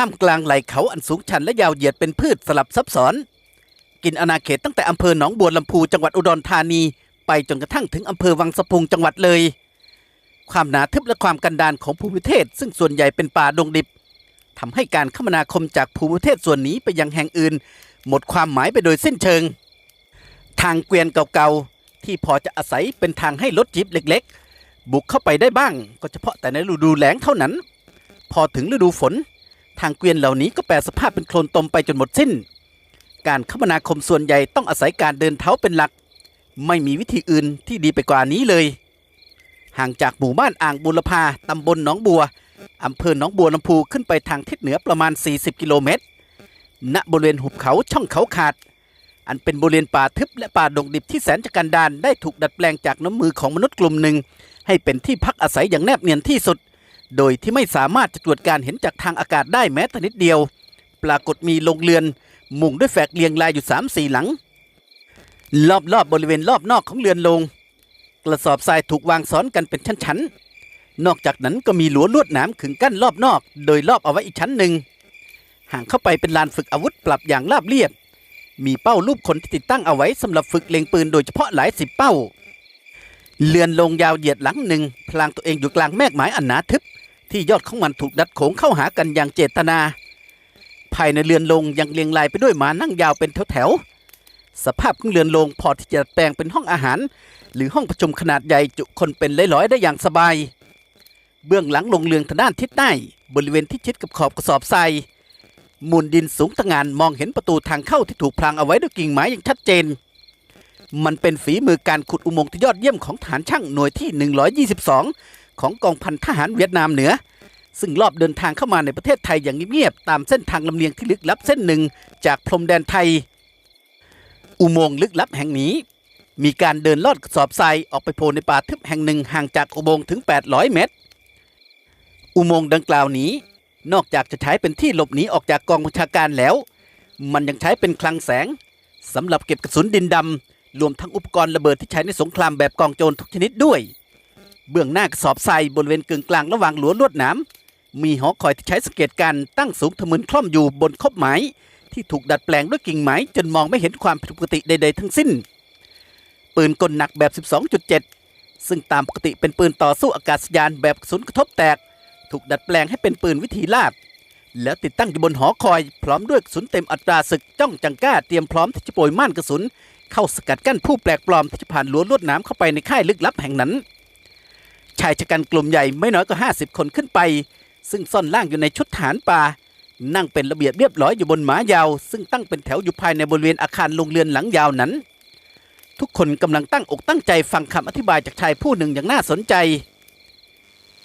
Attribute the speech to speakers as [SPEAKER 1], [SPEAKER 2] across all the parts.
[SPEAKER 1] ท่ามกลางไหล่เขาอันสูงชันและยาวเหยียดเป็นพืชสลับซับซ้อน กินอาณาเขตตั้งแต่อำเภอหนองบัวลำพูจังหวัดอุดรธานี ไปจนกระทั่งถึงอำเภอวังสะพุงจังหวัดเลย ความหนาทึบและความกันดานของภูมิประเทศ ซึ่งส่วนใหญ่เป็นป่าดงดิบทำให้การคมนาคมจากภูมิประเทศส่วนนี้ไปยังแห่งอื่น หมดความหมายไปโดยสิ้นเชิง ทางเกวียนเก่าๆที่พอจะอาศัยเป็นทางให้รถจิบเล็ก ๆ บุกเข้าไปได้บ้าง ก็เฉพาะแต่ในฤดูแล้งเท่านั้น พอถึงฤดูฝน ทางเกวียนเหล่านี้ก็แปรสภาพเป็นโคลนตมไปจนหมดสิ้น การคมนาคมส่วนใหญ่ต้องอาศัยการเดินเท้าเป็นหลัก ไม่มีวิธีอื่นที่ดีไปกว่านี้เลย ห่างจากหมู่บ้านอ่างบุรพาตำบลหนองบัวอำเภอหนองบัวลำพูขึ้นไปทางทิศเหนือประมาณ 40 กิโลเมตร ณ บริเวณหุบเขาช่องเขาขาด อันเป็นบริเวณป่าทึบและป่าดงดิบที่แสนจะกันดานได้ถูกดัดแปลงจากน้ำมือของมนุษย์กลุ่มหนึ่ง ให้เป็นที่พักอาศัยอย่างแนบเนียนที่สุด โดยที่ไม่สามารถจะตรวจการเห็นจากทางอากาศได้แม้แต่นิดเดียว ปรากฏมีโรงเรือน มุงด้วยแฝกเรียงรายอยู่3ามสี่หลัง รอบๆบบริเวณรอบนอกของเรือนโรงกระสอบทรายถูกวางซ้อนกันเป็นชั้นๆ นอกจากนั้นก็มีหลัวลวดหนามขึงกั้นรอบนอก โดยรอบเอาไว้อีกชั้นหนึ่งห่างเข้าไปเป็นลานฝึกอาวุธปรับอย่างราบเรียบ มีเป้ารูปคนที่ติดตั้งเอาไว้สำหรับฝึกเล็งปืนโดยเฉพาะหลายสิบเป้า เรือนลงยาวเหยียดหลังหนึ่งพลางตัวเองอยู่กลางแมกไม้อันหนาทึบ ที่ยอดของมันถูกดัดโขงเข้าหากันอย่างเจตนา ภายในเรือนลงยังเรียงรายไปด้วยหมานั่งยาวเป็นแถวๆสภาพของเรือนลงพอที่จะแปลงเป็นห้องอาหาร หรือห้องประชุมขนาดใหญ่จุคนเป็นร้อยๆได้อย่างสบาย เบื้องหลังลงเรืองทางด้านทิศใต้บริเวณที่ชิดกับขอบกระสอบทรายมูลดินสูงตะงานมองเห็นประตูทางเข้าที่ถูกพรางเอาไว้ด้วยกิ่งไม้อย่างชัดเจน มันเป็นฝีมือการขุดอุโมงค์ที่ยอดเยี่ยมของฐานช่างหน่วยที่ 122 ของกองพันทหารเวียดนามเหนือ ซึ่งรอบเดินทางเข้ามาในประเทศไทยอย่างเงียบๆตามเส้นทางลำเลียงที่ลึกลับเส้นหนึ่งจากพรมแดนไทย อุโมงค์ลึกลับแห่งนี้ มีการเดินลอดกระสอบทรายออกไปโผล่ในป่าทึบแห่งหนึ่งห่างจากอุโมงค์ถึง 800 เมตร อุโมงค์ดังกล่าวนี้ นอกจากจะใช้เป็นที่หลบหนีออกจากกองบัญชาการแล้ว มันยังใช้เป็นคลังแสงสำหรับเก็บกระสุนดินดำรวมทั้งอุปกรณ์ระเบิดที่ใช้ในสงครามแบบกองโจรทุกชนิดด้วย เบื้องหน้ากระสอบทรายบริเวณกึ่งกลางระหว่างหลัวลวดหนามมีหอคอยที่ใช้สังเกตการตั้งสูงทะมึนคล่อมอยู่บนคบไม้ที่ถูกดัดแปลงด้วยกิ่งไม้จนมองไม่เห็นความผิดปกติใดๆทั้งสิ้น ปืนกลหนักแบบ 12.7 ซึ่งตามปกติเป็นปืนต่อสู้อากาศยานแบบกระสุนกระทบแตก ถูกดัดแปลงให้เป็นปืนวิธีลาบ แล้วติดตั้งอยู่บนหอคอยพร้อมด้วยกระสุนเต็มอัตราศึกจ้องจังก้าเตรียมพร้อมที่จะโปรยม่านกระสุน เข้าสกัดกั้นผู้แปลกปลอมที่จะผ่านรั้วลวดน้ำเข้าไปในค่ายลึกลับแห่งนั้น ชายชะกันกลุ่มใหญ่ไม่น้อยกว่า 50 คนขึ้นไป ซึ่งซ่อนล่างอยู่ในชุดฐานป่า นั่งเป็นระเบียบเรียบร้อยอยู่บนหมายาว ซึ่งตั้งเป็นแถวอยู่ภายในบริเวณอาคารโรงเรือนหลังยาวนั้น ทุกคนกำลังตั้งอกตั้งใจฟังคำอธิบายจากชายผู้หนึ่งอย่างน่าสนใจ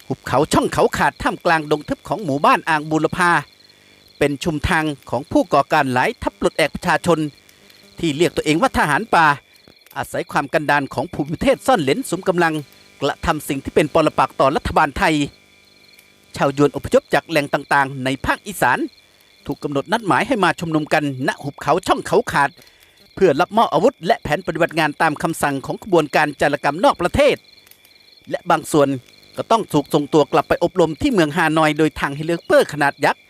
[SPEAKER 1] หุบเขาช่องเขาขาดท่ามกลางดงทึบของหมู่บ้านอ่างบูรพาเป็นชุมทางของผู้ก่อการหลายทัพปลดแอกประชาชน ที่เรียกตัวเองว่าทหารป่า อาศัยความกันดานของภูมิประเทศซ่อนเลนสมกำลัง กระทำสิ่งที่เป็นปรปักษ์ต่อรัฐบาลไทย ชาวยวนอพยพจากแหล่งต่างๆ ในภาคอีสาน ถูกกำหนดนัดหมายให้มาชุมนุมกันณหุบเขาช่องเขาขาด เพื่อรับมอบอาวุธ และแผนปฏิบัติงานตามคำสั่งของขบวนการจารกรรมนอกประเทศ และบางส่วนก็ต้องถูกส่งตัวกลับไปอบรมที่เมืองฮานอยโดยทางเฮลิคอปเตอร์ขนาดยักษ์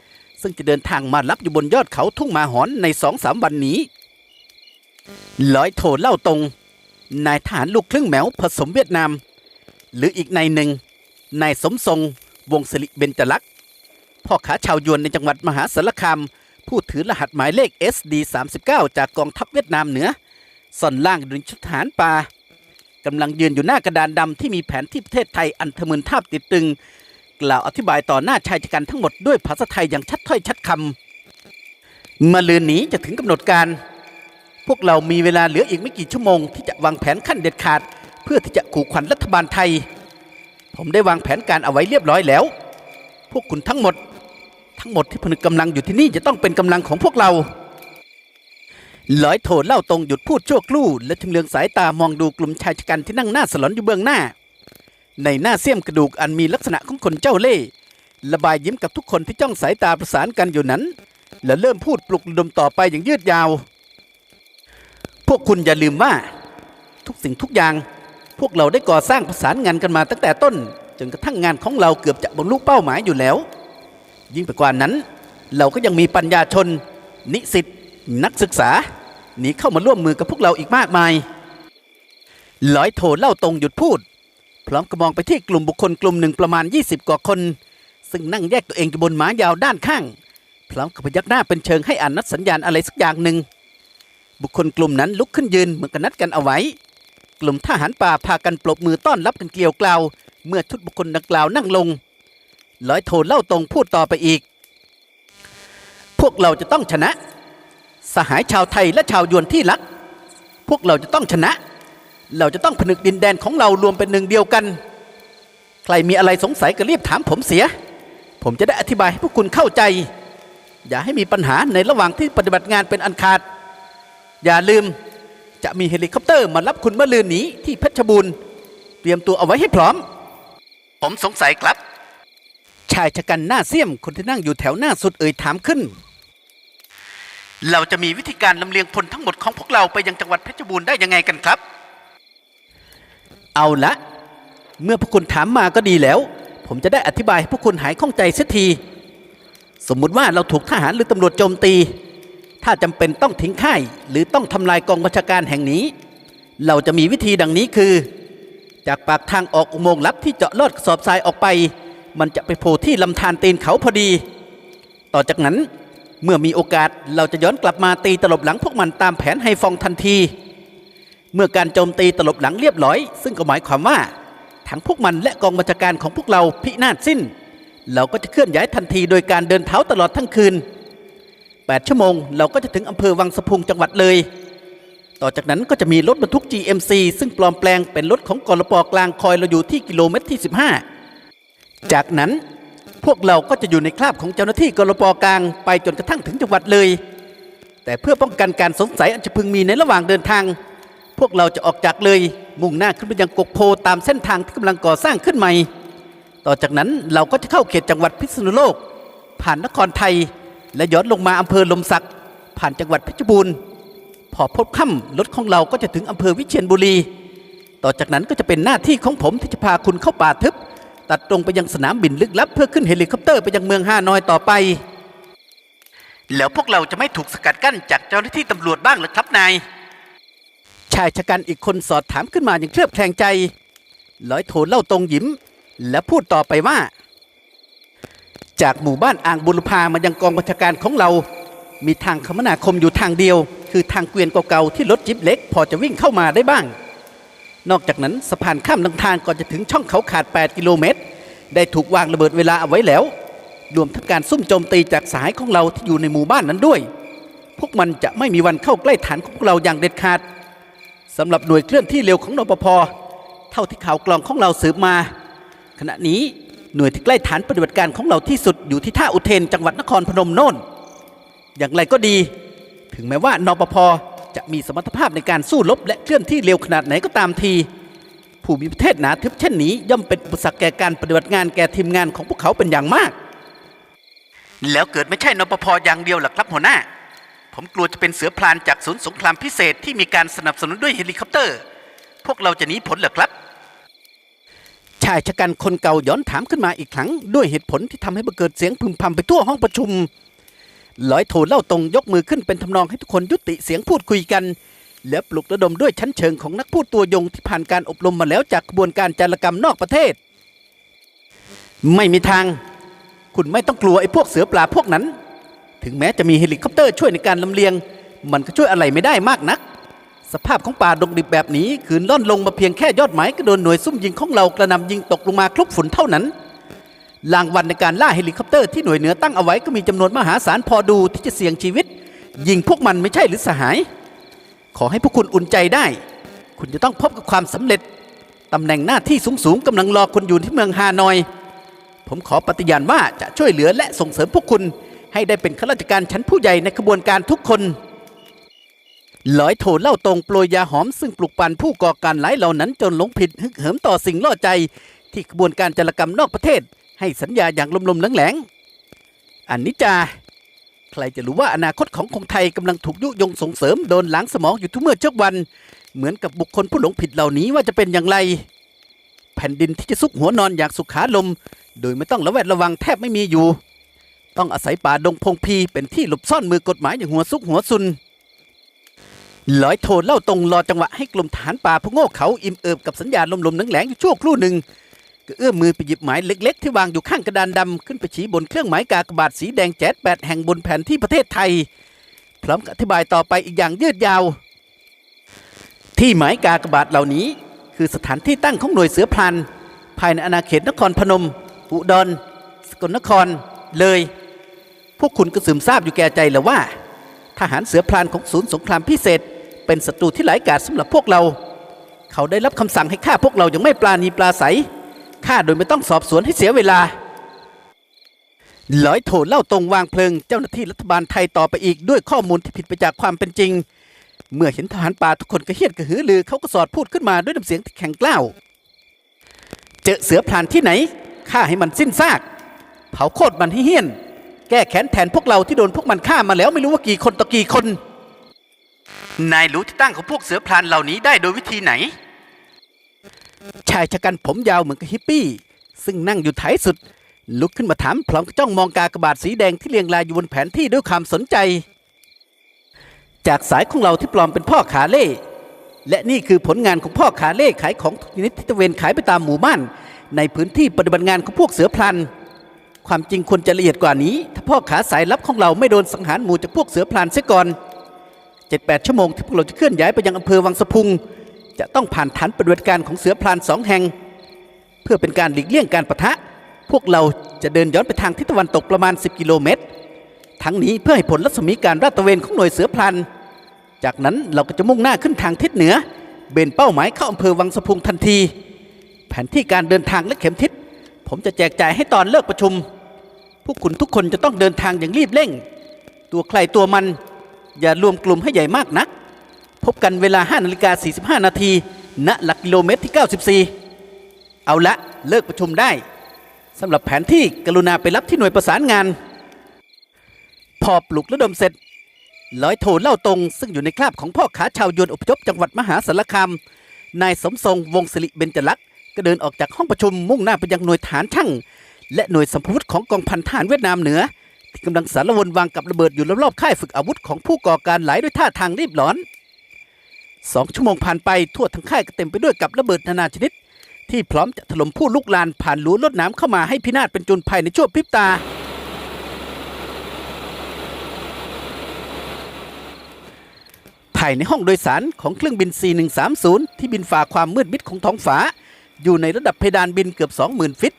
[SPEAKER 1] ซึ่งจะเดินทางมารับอยู่บนยอดเขาทุ่งมาหอนในสองสามวันนี้ร้อยโทเล่าตรง นายทหารลูกครึ่งแมวผสมเวียดนาม หรืออีกนายหนึ่งนายสมทรงวงศิริเบญจลักษ์พ่อขาชาวยวนในจังหวัดมหาสารคามผู้ถือรหัสหมายเลข SD 39 จากกองทัพเวียดนามเหนือส่อนล่างอยู่ในชุดทหารป่ากำลังยืนอยู่หน้ากระดานดำที่มีแผนที่ประเทศไทยอันทะมึนทาบติดตึง กล่าวอธิบายต่อหน้าชายชะกันทั้งหมดด้วยภาษาไทยอย่างชัดถ้อยชัดคำมาลืนนี้จะถึงกำหนดการ พวกเรามีเวลาเหลืออีกไม่กี่ชั่วโมง ที่จะวางแผนขั้นเด็ดขาด เพื่อที่จะขู่ขวัญรัฐบาลไทย ผมได้วางแผนการเอาไว้เรียบร้อยแล้ว พวกคุณทั้งหมด ทั้งหมดที่ผนึกกำลังอยู่ที่นี่จะต้องเป็นกำลังของพวกเราร้อยโทเล่าตรงหยุดพูดชั่วครู่ และชำเลืองสายตามองดูกลุ่มชายชะกันที่นั่งหน้าสลอนอยู่เบื้องหน้า ในหน้าเสี้ยมกระดูกอันมีลักษณะของคนเจ้าเล่ห์ระบายยิ้มกับทุกคนที่จ้องสายตาประสานกันอยู่นั้น และเริ่มพูดปลุกดมต่อไปอย่างยืดยาว พวกคุณอย่าลืมว่า ทุกสิ่งทุกอย่าง พวกเราได้ก่อสร้างประสานงานกันมาตั้งแต่ต้น จนกระทั่งงานของเราเกือบจะบรรลุเป้าหมายอยู่แล้ว ยิ่งไปกว่านั้น เราก็ยังมีปัญญาชน นิสิตนักศึกษาหนีเข้ามาร่วมมือกับพวกเราอีกมากมายร้อยโทเล่าตรงหยุดพูด พร้อมกับมองไปที่กลุ่มบุคคลกลุ่มหนึ่งประมาณ 20 กว่าคน ซึ่งนั่งแยกตัวเองอยู่บนม้ายาวด้านข้าง พร้อมกับพยักหน้าเป็นเชิงให้อ่านนัดสัญญาณอะไรสักอย่างหนึ่งบุคคลกลุ่มนั้นลุกขึ้นยืนเหมือนกันนัดกันเอาไว้ ลุ่มทหารป่าพากันปรบมือต้อนรับกันเกลียวกล่าว เมื่อชุดบุคคลดังกล่าวนั่งลง ร้อยโทเล่าตรงพูดต่อไปอีก พวกเราจะต้องชนะ สหายชาวไทยและชาวยวนที่รัก พวกเราจะต้องชนะ เราจะต้องผนึกดินแดนของเรารวมเป็นหนึ่งเดียวกัน ใครมีอะไรสงสัยก็รีบถามผมเสีย ผมจะได้อธิบายให้พวกคุณเข้าใจ อย่าให้มีปัญหาในระหว่างที่ปฏิบัติงานเป็นอันขาด อย่าลืม จะมีเฮลิคอปเตอร์มารับคุณเมื่อลืนนี้ที่เพชรบูรณ์ เตรียมตัวเอาไว้ให้พร้อม ผมสงสัยครับ ชายชะกันหน้าเสี้ยมคนที่นั่งอยู่แถวหน้าสุดเอ่ยถามขึ้น เราจะมีวิธีการลำเลียงพลทั้งหมดของพวกเราไปยังจังหวัดเพชรบูรณ์ได้ยังไงกันครับ เอาละ เมื่อพวกคุณถามมาก็ดีแล้ว ผมจะได้อธิบายให้พวกคุณหายข้องใจเสียที สมมุติว่าเราถูกทหารหรือตำรวจโจมตี ถ้าจำเป็นต้องทิ้งค่ายหรือต้องทำลายกองบัญชาการแห่งนี้ เราจะมีวิธีดังนี้คือ จากปากทางออกอุโมงค์ลับที่เจาะลอดสอบทรายออกไป มันจะไปโผล่ที่ลำธารตีนเขาพอดี ต่อจากนั้นเมื่อมีโอกาสเราจะย้อนกลับมาตีตลบหลังพวกมันตามแผนไฮฟองทันที เมื่อการโจมตีตลบหลังเรียบร้อย ซึ่งก็หมายความว่าทั้งพวกมันและกองบัญชาการของพวกเราพินาศสิ้น เราก็จะเคลื่อนย้ายทันทีโดยการเดินเท้าตลอดทั้งคืน 8 ชั่วโมง เราก็จะถึงอำเภอวังสะพุงจังหวัดเลย ต่อจากนั้นก็จะมีรถบรรทุก GMC ซึ่งปลอมแปลงเป็นรถของกรปกลางคอยเราอยู่ที่กิโลเมตรที่ 15 จากนั้นพวกเราก็จะอยู่ในคราบของเจ้าหน้าที่กรปกลางไปจนกระทั่งถึงจังหวัดเลย แต่เพื่อป้องกันการสงสัยอันจะพึงมีในระหว่างเดินทาง พวกเราจะออกจากเลย มุ่งหน้าขึ้นไปยังกกโพตามเส้นทางที่กำลังก่อสร้างขึ้นใหม่ ต่อจากนั้นเราก็จะเข้าเขตจังหวัดพิษณุโลก ผ่านนครไทย และย้อนลงมาอำเภอลมศัก ผ่านจังหวัดเพชรบูรณ์ พอพบค่ำรถของเราก็จะถึงอำเภอวิเชียรบุรี ต่อจากนั้นก็จะเป็นหน้าที่ของผมที่จะพาคุณเข้าป่าทึบ ตัดตรงไปยังสนามบินลึกลับ เพื่อขึ้นเฮลิคอปเตอร์ไปยังเมืองฮานอยต่อไป แล้วพวกเราจะไม่ถูกสกัดกั้นจากเจ้าหน้าที่ตำรวจบ้างหรือครับนายชายชะกันอีกคนสอดถามขึ้นมาอย่างเคลือบแคลงใจร้อยโทเล่าตรงยิ้ม และพูดต่อไปว่า จากหมู่บ้านอ่างบุรพามายังกองบัญชาการของเรา มีทางคมนาคมอยู่ทางเดียว คือทางเกวียนเก่าๆที่รถจิ๊บเล็ก พอจะวิ่งเข้ามาได้บ้าง นอกจากนั้นสะพานข้ามลำธารก่อนจะถึงช่องเขาขาด 8 กิโลเมตร ได้ถูกวางระเบิดเวลาเอาไว้แล้ว รวมทั้งการซุ่มโจมตีจากสายของเราที่อยู่ในหมู่บ้านนั้นด้วย พวกมันจะไม่มีวันเข้าใกล้ฐานของพวกเราอย่างเด็ดขาดสำหรับหน่วยเคลื่อนที่เร็วของนปภเท่าที่ข่าวกลองของเราสืบมา ขณะนี้ หน่วยที่ใกล้ฐานปฏิบัติการของเราที่สุดอยู่ที่ท่าอุเทนจังหวัดนครพนมโน่น อย่างไรก็ดี ถึงแม้ว่านปภจะมีสมรรถภาพในการสู้รบและเคลื่อนที่เร็วขนาดไหนก็ตามที ผู้มีประเทศหนาทึบเช่นนี้ ย่อมเป็นอุปสรรคแก่การปฏิบัติงานแก่ทีมงานของพวกเขาเป็นอย่างมาก แล้วเกิดไม่ใช่นปภอย่างเดียวหรอครับหัวหน้า ผมกลัวจะเป็นเสือพลานจากศูนย์สงครามพิเศษที่มีการสนับสนุนด้วยเฮลิคอปเตอร์ พวกเราจะหนีผลหรอครับ ชายชะกันคนเก่าย้อนถามขึ้นมาอีกครั้ง ด้วยเหตุผลที่ทำให้เกิดเสียงพึมพำไปทั่วห้องประชุมร้อยโทเล่าตรงยกมือขึ้นเป็นทำนองให้ทุกคนยุติเสียงพูดคุยกัน และปลุกระดมด้วยชั้นเชิงของนักพูดตัวยงที่ผ่านการอบรมมาแล้วจากกระบวนการจารกรรมนอกประเทศ ไม่มีทาง คุณไม่ต้องกลัวไอ้พวกเสือปลาพวกนั้น ถึงแม้จะมีเฮลิคอปเตอร์ช่วยในการลำเลียง มันก็ช่วยอะไรไม่ได้มากนัก สภาพของป่าดงดิบแบบนี้ขืนล่อนลงมาเพียงแค่ยอดไม้ก็โดนหน่วยซุ่มยิงของเรากระหนำยิงตกลงมาคลุกฝุ่นเท่านั้นรางวัลในการล่าเฮลิคอปเตอร์ที่หน่วยเหนือตั้งเอาไว้ก็มีจำนวนมหาศาลพอดูที่จะเสี่ยงชีวิต ยิงพวกมันไม่ใช่หรือสหาย ขอให้พวกคุณอุ่นใจได้ คุณจะต้องพบกับความสำเร็จตำแหน่งหน้าที่สูงๆกำลังรอคุณอยู่ที่เมืองฮานอย ผมขอปฏิญาณว่าจะช่วยเหลือและส่งเสริมพวกคุณ ให้ได้เป็นข้าราชการชั้นผู้ใหญ่ในกระบวนการทุกคน ร้อยโทเล่าตรงโปรยยาหอมซึ่งปลุกปั่นผู้ก่อการร้ายเหล่านั้นจนหลงผิดฮึกเหิมต่อสิ่งล่อใจ ที่กระบวนการจารกรรมนอกประเทศ ให้สัญญาอย่างลมๆแหลงๆอันนิจจาใครจะรู้ว่าอนาคตของคนไทยกำลังถูกยุยงส่งเสริมโดนล้างสมองอยู่ทุกเมื่อเช้าวัน เหมือนกับบุคคลผู้หลงผิดเหล่านี้ว่าจะเป็นอย่างไร แผ่นดินที่จะซุกหัวนอนอย่างสุขาลม โดยไม่ต้องระแวดระวังแทบไม่มีอยู่ ต้องอาศัยป่าดงพงพีเป็นที่หลบซ่อนมือกฎหมายอย่างหัวซุกหัวซุน ร้อยโทเล่าตรงรอจังหวะให้กลุ่มฐานป่าพะโง่เขาอิ่มเอิบกับสัญญาณลมๆแหลงๆอยู่ชั่วครู่หนึ่งก็เอื้อมมือไปหยิบหมายเล็ก ๆ ที่วางอยู่ข้างกระดานดำขึ้นไปชี้บนเครื่องหมายกากบาทสีแดงแจ๊ดแปดแห่งบนแผนที่ประเทศไทย พร้อมอธิบายต่อไปอีกอย่างยืดยาว ที่หมายกากบาทเหล่านี้ คือสถานที่ตั้งของหน่วยเสือพลัน ภายในอาณาเขตนครพนม อุดร สกลนคร เลย พวกคุณก็สืมทราบอยู่แก่ใจแล้วว่า ทหารเสือพลานของศูนย์สงครามพิเศษ เป็นศัตรูที่หลายกาจสำหรับพวกเรา เขาได้รับคำสั่งให้ฆ่าพวกเราอย่างไม่ปราณีปราศัยฆ่าโดยไม่ต้องสอบสวนให้เสียเวลาร้อยโถเล่าตรงวางเพลิงเจ้าหน้าที่รัฐบาลไทยต่อไปอีกด้วยข้อมูลที่ผิดไปจากความเป็นจริง เมื่อเห็นทหารป่าทุกคนกระเฮียนกระหือรือเขาก็สอดพูดขึ้นมาด้วยน้ำเสียงที่แข็งกล้าว เจอเสือพรานที่ไหนฆ่าให้มันสิ้นซาก เผาโคตรมันให้เฮี้ยน แก้แค้นแทนพวกเราที่โดนพวกมันฆ่ามาแล้วไม่รู้ว่ากี่คนต่อกี่คน นายรู้ที่ตั้งของพวกเสือพรานเหล่านี้ได้โดยวิธีไหน ชายชะกันผมยาวเหมือนกับฮิปปี้ ซึ่งนั่งอยู่ท้ายสุด ลุกขึ้นมาถามพร้อมจ้องมองกากระบาทสีแดงที่เรียงรายอยู่บนแผนที่ด้วยความสนใจ จากสายของเราที่ปลอมเป็นพ่อขาเล่และนี่คือผลงานของพ่อขาเล่ขายของทุกชนิดที่ตะเวนขายไปตามหมู่บ้าน ในพื้นที่ปฏิบัติงานของพวกเสือพลัน ความจริงควรจะละเอียดกว่านี้ ถ้าพ่อขาสายลับของเราไม่โดนสังหารหมู่จากพวกเสือพลันเสียก่อน เจ็ดแปดชั่วโมงที่พวกเราจะเคลื่อนย้ายไปยังอำเภอวังสะพุง จะต้องผ่านฐานปฏิบัติการของเสือพลานสองแห่ง เพื่อเป็นการหลีกเลี่ยงการปะทะ พวกเราจะเดินย้อนไปทางทิศตะวันตกประมาณ 10 กิโลเมตร ทั้งนี้เพื่อให้ผลรัศมีการราดตระเวนของหน่วยเสือพลันจากนั้นเราก็จะมุ่งหน้าขึ้นทางทิศเหนือ เบนเป้าหมายเข้าอำเภอวังสะพุงทันที แผนที่การเดินทางและเข็มทิศ ผมจะแจกจ่ายให้ตอนเลิกประชุม พวกคุณทุกคนจะต้องเดินทางอย่างรีบเร่ง ตัวใครตัวมัน อย่ารวมกลุ่มให้ใหญ่มากนัก พบกันเวลา5นาฬิกา45 นาทีณหลักกิโลเมตรที่ 94 เอาละเลิกประชุมได้สำหรับแผนที่กรุณาไปรับที่หน่วยประสานงาน พอปลุกระดมเสร็จร้อยโทเล่าตรงซึ่งอยู่ในคราบของพ่อขาชาวยวนอพยพจังหวัดมหาสารคามนายสมทรงวงศิริเบญจลักษณ์ก็เดินออกจากห้องประชุมมุ่งหน้าไปยังหน่วยฐานช่างและหน่วยสัมพวุธของกองพันทหารเวียดนามเหนือ ที่กำลังสารวนวางกับระเบิดอยู่รอบๆค่ายฝึกอาวุธของผู้ก่อการหลายด้วยท่าทางรีบร้อนสองชั่วโมงผ่านไปทั่วทั้งค่ายก็เต็มไปด้วยกับระเบิดนานาชนิด ที่พร้อมจะถล่มผู้ลุกลานผ่านหลูลดน้ำเข้ามาให้พินาศเป็นจุนภัยในชั่วพริบตาภายในห้องโดยสารของเครื่องบิน C130 ที่บินฝ่าความมืดมิดของท้องฟ้า อยู่ในระดับเพดานบินเกือบ 20,000 ฟิต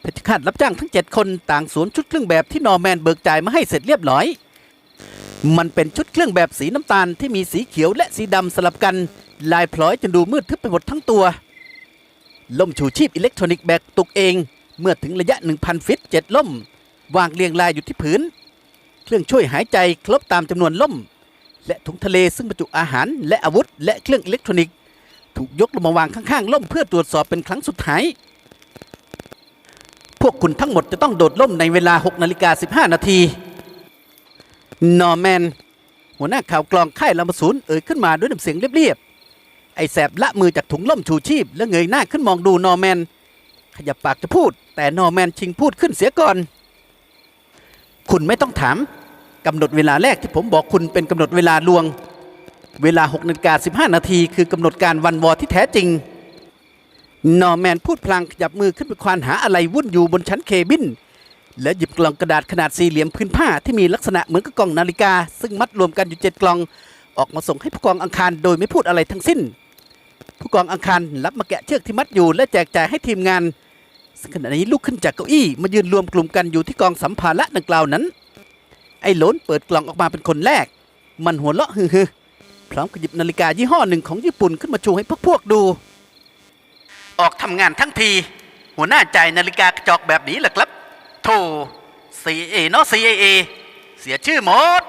[SPEAKER 1] เพชฌฆาตรับจ้างทั้ง 7 คนต่างสวมชุดเครื่องแบบที่นอร์แมนเบิกจ่ายมาให้เสร็จเรียบร้อย มันเป็นชุดเครื่องแบบสีน้ำตาลที่มีสีเขียวและสีดำสลับกัน ลายพลอยจนดูมืดทึบไปหมดทั้งตัวล่มชูชีพอิเล็กทรอนิกส์แบกตกเอง เมื่อถึงระยะ 1,000 ฟิตเจ็ดล่ม วางเรียงรายอยู่ที่พื้น เครื่องช่วยหายใจครบตามจำนวนล่ม และถุงทะเลซึ่งบรรจุอาหารและอาวุธ และเครื่องอิเล็กทรอนิกส์ ถูกยกลงมาวางข้างๆล่มเพื่อตรวจสอบเป็นครั้งสุดท้าย พวกคุณทั้งหมดจะต้องโดดล่มในเวลา 6 นาฬิกา 15 นาที นอร์แมน หัวหน้าข่าวกลองค่ายลำศูนย์เอ่ยขึ้นมาด้วยน้ำเสียงเรียบๆ ไอ้แสบละมือจากถุงล่มชูชีพ แล้วเงยหน้าขึ้นมองดูนอร์แมน ขยับปากจะพูด แต่นอร์แมนชิงพูดขึ้นเสียก่อน คุณไม่ต้องถามกำหนดเวลาแรกที่ผมบอกคุณเป็นกำหนดเวลาลวง เวลา 6 นาฬิกา 15 นาทีคือกำหนดการวันวอที่แท้จริง นอร์แมนพูดพลางขยับมือขึ้นไปควานหาอะไรวุ่นอยู่บนชั้นเคบิน แล้วหยิบกล่องกระดาษขนาดสี่เหลี่ยมพื้นผ้าที่มีลักษณะเหมือนกับกล่องนาฬิกา ซึ่งมัดรวมกันอยู่เจ็ดกล่อง ออกมาส่งให้ผู้กองอังคารโดยไม่พูดอะไรทั้งสิ้น ผู้กองอังคารรับมาแกะเชือกที่มัดอยู่และแจกจ่ายให้ทีมงาน ซึ่งขณะนี้ลุกขึ้นจากเก้าอี้มายืนรวมกลุ่มกันอยู่ที่กองสัมภาระดังกล่าวนั้น ไอ้หลนเปิดกล่องออกมาเป็นคนแรก มันหัวเราะฮือๆพร้อมกับหยิบนาฬิกายี่ห้อหนึ่งของญี่ปุ่นขึ้นมาโชว์ให้พวกพวกดู ออกทำงานทั้งทีหัวหน้าจ่ายนาฬิกากระจอกแบบนี้แหละครับโธ่ C A เนาะ CIA เสียชื่อหมด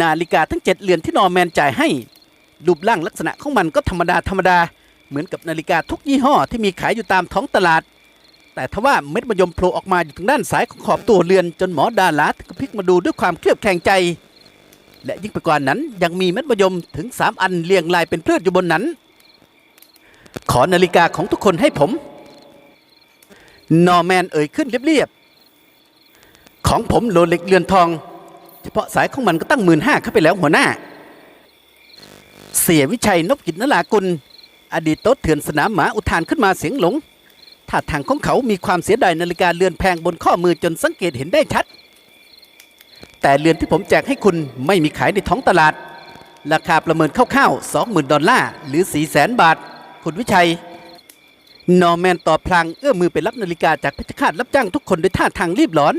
[SPEAKER 1] นาฬิกาทั้งเจ็ดเรือนที่นอร์แมนจ่ายให้ รูปร่างลักษณะของมันก็ธรรมดาธรรมดา เหมือนกับนาฬิกาทุกยี่ห้อที่มีขายอยู่ตามท้องตลาด แต่ทว่าเม็ดมะยมโผล่ออกมาอยู่ทางด้านซ้ายของขอบตัวเรือนจนหมอดาลาถึงกับพลิกมาดูด้วยความเคลือบแคลงใจ และยิ่งไปกว่านั้นยังมีเม็ดมะยมถึงสามอันเรียงรายเป็นเพลือดอยู่บนนั้น ขอนาฬิกาของทุกคนให้ผม นอร์แมนเอ่ยขึ้นเรียบๆ ของผมโลเล็กเรือนทอง เฉพาะสายของมันก็ตั้งหมื่นห้าเข้าไปแล้วหัวหน้า เสียวิชัยนพกิจนรากุล อดีตโต๊ดเถื่อนสนามหมาอุทานขึ้นมาเสียงหลงท่าทางของเขามีความเสียดายนาฬิกาเรือนแพงบนข้อมือจนสังเกตเห็นได้ชัด แต่เรือนที่ผมแจกให้คุณไม่มีขายในท้องตลาด ราคาประเมินคร่าวๆ20,000 ดอลลาร์หรือ 400,000 บาท คุณวิชัย นอร์แมนต่อพลางเอื้อมมือไปรับนาฬิกาจากพิจคาตรับจ้างทุกคนด้วยท่าทางรีบร้อน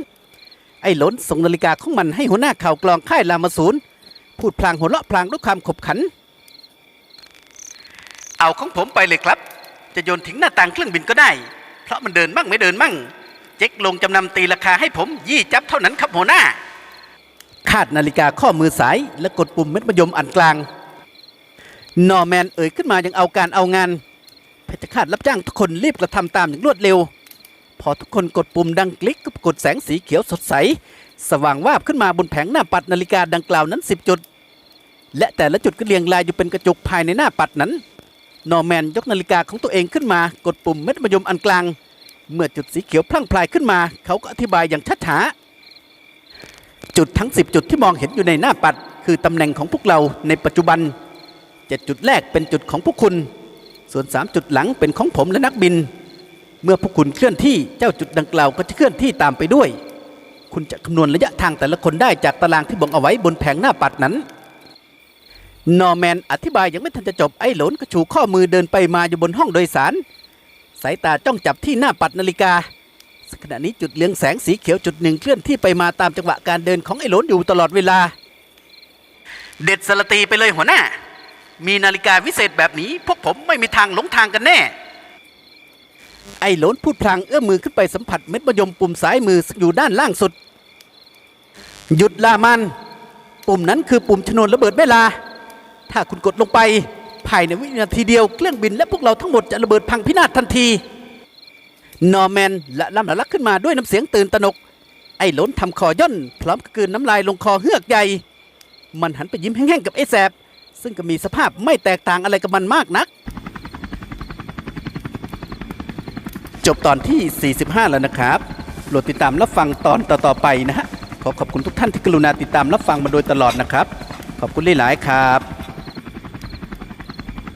[SPEAKER 1] ไอ้หลนส่งนาฬิกาของมันให้หัวหน้าข่าวกลองค่ายรามาศูนย์พูดพลางหัวเราะพลางด้วยความขบขัน เอาของผมไปเลยครับ จะโยนถึงหน้าต่างเครื่องบินก็ได้ เพราะมันเดินมั่งไม่เดินมั่ง เจ๊กลงจำนำตีราคาให้ผมยี่จับเท่านั้นครับหัวหน้าคาดนาฬิกาข้อมือสายและกดปุ่มเม็ดมะยมอันกลาง นอร์แมนเอ่ยขึ้นมาอย่างเอาการเอางานเพชรคาดรับจ้างทุกคนรีบกระทำตามอย่างรวดเร็ว พอทุกคนกดปุ่มดังคลิกก็ปรากฏแสงสีเขียวสดใส สว่างวาบขึ้นมาบนแผงหน้าปัดนาฬิกาดังกล่าวนั้น 10 จุด และแต่ละจุดก็เรียงรายอยู่เป็นกระจุกภายในหน้าปัดนั้น นอร์แมนยกนาฬิกาของตัวเองขึ้นมากดปุ่มเม็ดมะยมอันกลาง เมื่อจุดสีเขียวพลั่งพลายขึ้นมา เขาก็อธิบายอย่างชัดฉาจุดทั้ง 10 จุดที่มองเห็นอยู่ในหน้าปัด คือตำแหน่งของพวกเราในปัจจุบัน เจ็ดจุดแรกเป็นจุดของพวกคุณ ส่วนสามจุดหลังเป็นของผมและนักบิน เมื่อพวกคุณเคลื่อนที่เจ้าจุดดังกล่าวก็จะเคลื่อนที่ตามไปด้วย คุณจะคำนวณระยะทางแต่ละคนได้จากตารางที่บอกเอาไว้บนแผงหน้าปัดนั้น นอร์แมนอธิบายยังไม่ทันจะจบไอ้หลนก็ชูข้อมือเดินไปมาอยู่บนห้องโดยสาร สายตาจ้องจับที่หน้าปัดนาฬิกาขณะนี้จุดเรืองแสงสีเขียวจุดหนึ่งเคลื่อนที่ไปมาตามจังหวะการเดินของไอ้หลนอยู่ตลอดเวลา เด็ดสลตีไปเลยหัวหน้า มีนาฬิกาวิเศษแบบนี้ พวกผมไม่มีทางหลงทางกันแน่ ไอ้หลนพูดพลางเอื้อมมือขึ้นไปสัมผัสเม็ดมะยมปุ่มซ้ายมือซึ่งอยู่ด้านล่างสุด หยุดลามัน ปุ่มนั้นคือปุ่มชนวนระเบิดเวลา ถ้าคุณกดลงไป ภายในวินาทีเดียวเครื่องบินและพวกเราทั้งหมดจะระเบิดพังพินาศทันที นอร์แมนละล่ำละลักขึ้นมาด้วยน้ำเสียงตื่นตระหนก ไอ้หลนทำคอย่นพร้อมกับกลืนน้ำลายลงคอเฮือกใหญ่ มันหันไปยิ้มแห้งๆกับไอ้แสบ ซึ่งก็มีสภาพไม่แตกต่างอะไรกับมันมากนัก จบตอนที่ 45 แล้วนะครับโปรดติดตามรับฟังตอนต่อๆไปนะฮะขอขอบคุณทุกท่านที่กรุณาติดตามรับฟังมาโดยตลอดนะครับ ขอบคุณหลายๆครับ